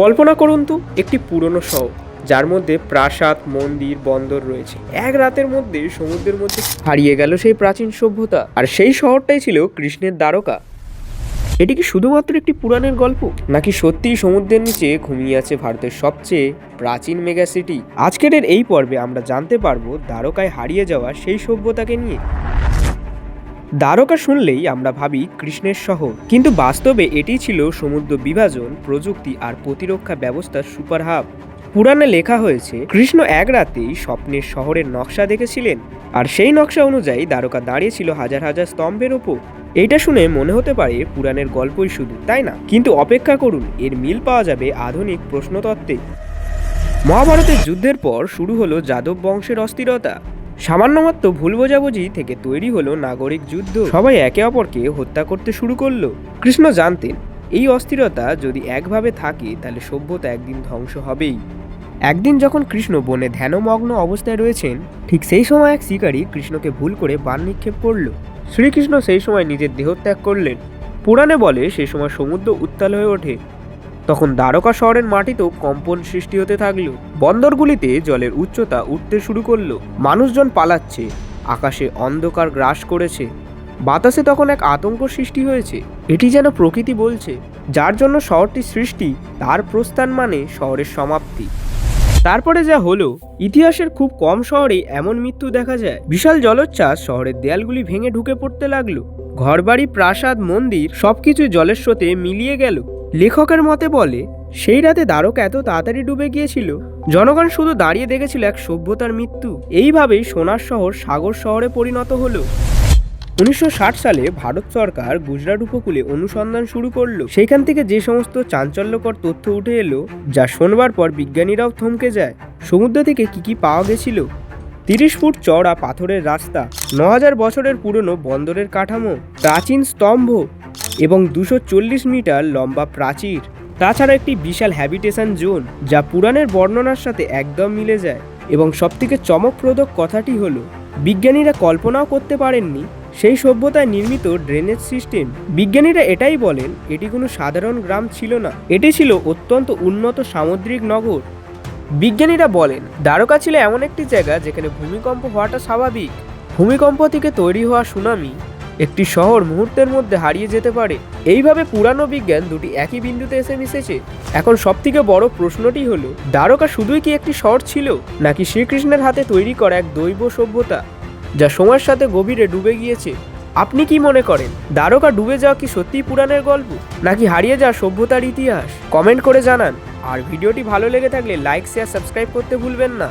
কল্পনা করুন তো, একটি পুরনো শহর, যার মধ্যে প্রাসাদ, মন্দির, বন্দর রয়েছে। এক রাতের মধ্যে সমুদ্রের মধ্যে হারিয়ে গেল সেই প্রাচীন সভ্যতা, আর সেই শহরটাই ছিল কৃষ্ণের দ্বারকা। এটি কি শুধুমাত্র একটি পুরাণের গল্প? নাকি সত্যিই সমুদ্রের নিচে ঘুমিয়ে আছে ভারতের সবচেয়ে প্রাচীন মেগা সিটি আজকের এই পর্বে আমরা জানতে পারব দ্বারকায় হারিয়ে যাওয়া সেই সভ্যতাকে নিয়ে। দ্বারকা শুনলেই আমরা ভাবি কৃষ্ণের শহর। কিন্তু বাস্তবে এটি ছিল সমুদ্র বিভাজন, প্রযুক্তি আর প্রতিরক্ষা ব্যবস্থার সুপার হাব পুরাণে লেখা হয়েছে, কৃষ্ণ এক রাতেই স্বপ্নের শহরের নকশা দেখেছিলেন, আর সেই নকশা অনুযায়ী দ্বারকা দাঁড়িয়েছিল হাজার হাজার স্তম্ভের ওপর। এইটা শুনে মনে হতে পারে পুরাণের গল্পই শুধু, তাই না? কিন্তু অপেক্ষা করুন, এর মিল পাওয়া যাবে আধুনিক প্রশ্নতত্ত্বে। মহাভারতের যুদ্ধের পর শুরু হলো যাদব বংশের অস্থিরতা। সামান্যমাত্র ভুল বোঝাবুঝি থেকে তৈরি হলো নাগরিক যুদ্ধ। সবাই একে অপরকে হত্যা করতে শুরু করল। কৃষ্ণ জানতেন, এই অস্থিরতা যদি একভাবে থাকে, তাহলে সভ্যতা একদিন ধ্বংস হবেই। একদিন যখন কৃষ্ণ বনে ধ্যানমগ্ন অবস্থায় রয়েছেন, ঠিক সেই সময় এক শিকারী কৃষ্ণকে ভুল করে বান নিক্ষেপ করল। শ্রীকৃষ্ণ সেই সময় নিজের দেহত্যাগ করলেন। পুরাণে বলে সেই সময় সমুদ্র উত্তাল হয়ে ওঠে। তখন দ্বারকা শহরের মাটিতেও কম্পন সৃষ্টি হতে থাকল। বন্দরগুলিতে জলের উচ্চতা উঠতে শুরু করল। মানুষজন পালাচ্ছে, আকাশে অন্ধকার গ্রাস করেছে। বাতাসে তখন এক আতঙ্ক সৃষ্টি হয়েছে। এটি যেন প্রকৃতি বলছে, যার জন্য শহরটি সৃষ্টি, তার প্রস্থান মানে শহরের সমাপ্তি। তারপরে যা হলো, ইতিহাসের খুব কম শহরে এমন মৃত্যু দেখা যায়। বিশাল জলোচ্ছ্বাস শহরের দেয়ালগুলি ভেঙে ঢুকে পড়তে লাগল। ঘরবাড়ি, প্রাসাদ, মন্দির সবকিছু জলের স্রোতে মিলিয়ে গেল। লেখকের মতে বলে, সেই রাতে দ্বারকা এত তাড়াতাড়ি ডুবে গিয়েছিল, জনগণ শুধু দাঁড়িয়ে দেখেছিল এক সভ্যতার মৃত্যু। এইভাবেই সোনার শহর সাগর শহরে পরিণত হলো। উনিশশো ষাট সালে ভারত সরকার গুজরাট উপকূলে অনুসন্ধান শুরু করল। সেখান থেকে যে সমস্ত চাঞ্চল্যকর তথ্য উঠে এলো, যা শোনবার পর বিজ্ঞানীরাও থমকে যায়। সমুদ্র থেকে কি কি পাওয়া গেছিল? তিরিশ ফুট চওড়া পাথরের রাস্তা, ন হাজার বছরের পুরনো বন্দরের কাঠামো, প্রাচীন স্তম্ভ এবং দুশো মিটার লম্বা প্রাচীর। তাছাড়া একটি বিশাল হ্যাবিটেশন জোন, যা পুরাণের বর্ণনার সাথে একদম মিলে যায়। এবং সবথেকে চমকপ্রদক কথাটি হলো, বিজ্ঞানীরা কল্পনাও করতে পারেননি, সেই সভ্যতায় নির্মিত ড্রেনেজ সিস্টেম। বিজ্ঞানীরা এটাই বলেন, এটি কোনো সাধারণ গ্রাম ছিল না, এটি ছিল অত্যন্ত উন্নত সামুদ্রিক নগর। বিজ্ঞানীরা বলেন, দ্বারকা ছিল এমন একটি জায়গা যেখানে ভূমিকম্প হওয়াটা স্বাভাবিক। ভূমিকম্প থেকে তৈরি হওয়া সুনামি একটি শহর মুহূর্তের মধ্যে হারিয়ে যেতে পারে। এইভাবে পুরানো বিজ্ঞান দুটি একই বিন্দুতে এসে মিশেছে। এখন সবথেকে বড় প্রশ্নটি হলো, দ্বারকা শুধুই কি একটি শহর ছিল, নাকি শ্রীকৃষ্ণের হাতে তৈরি করা এক দৈব সভ্যতা, যা সময়ের সাথে গভীরে ডুবে গিয়েছে? আপনি কি মনে করেন, দ্বারকা ডুবে যাওয়া কি সত্যিই পুরাণের গল্প, নাকি হারিয়ে যাওয়া সভ্যতার ইতিহাস? কমেন্ট করে জানান। আর ভিডিওটি ভালো লেগে থাকলে লাইক, শেয়ার, সাবস্ক্রাইব করতে ভুলবেন না।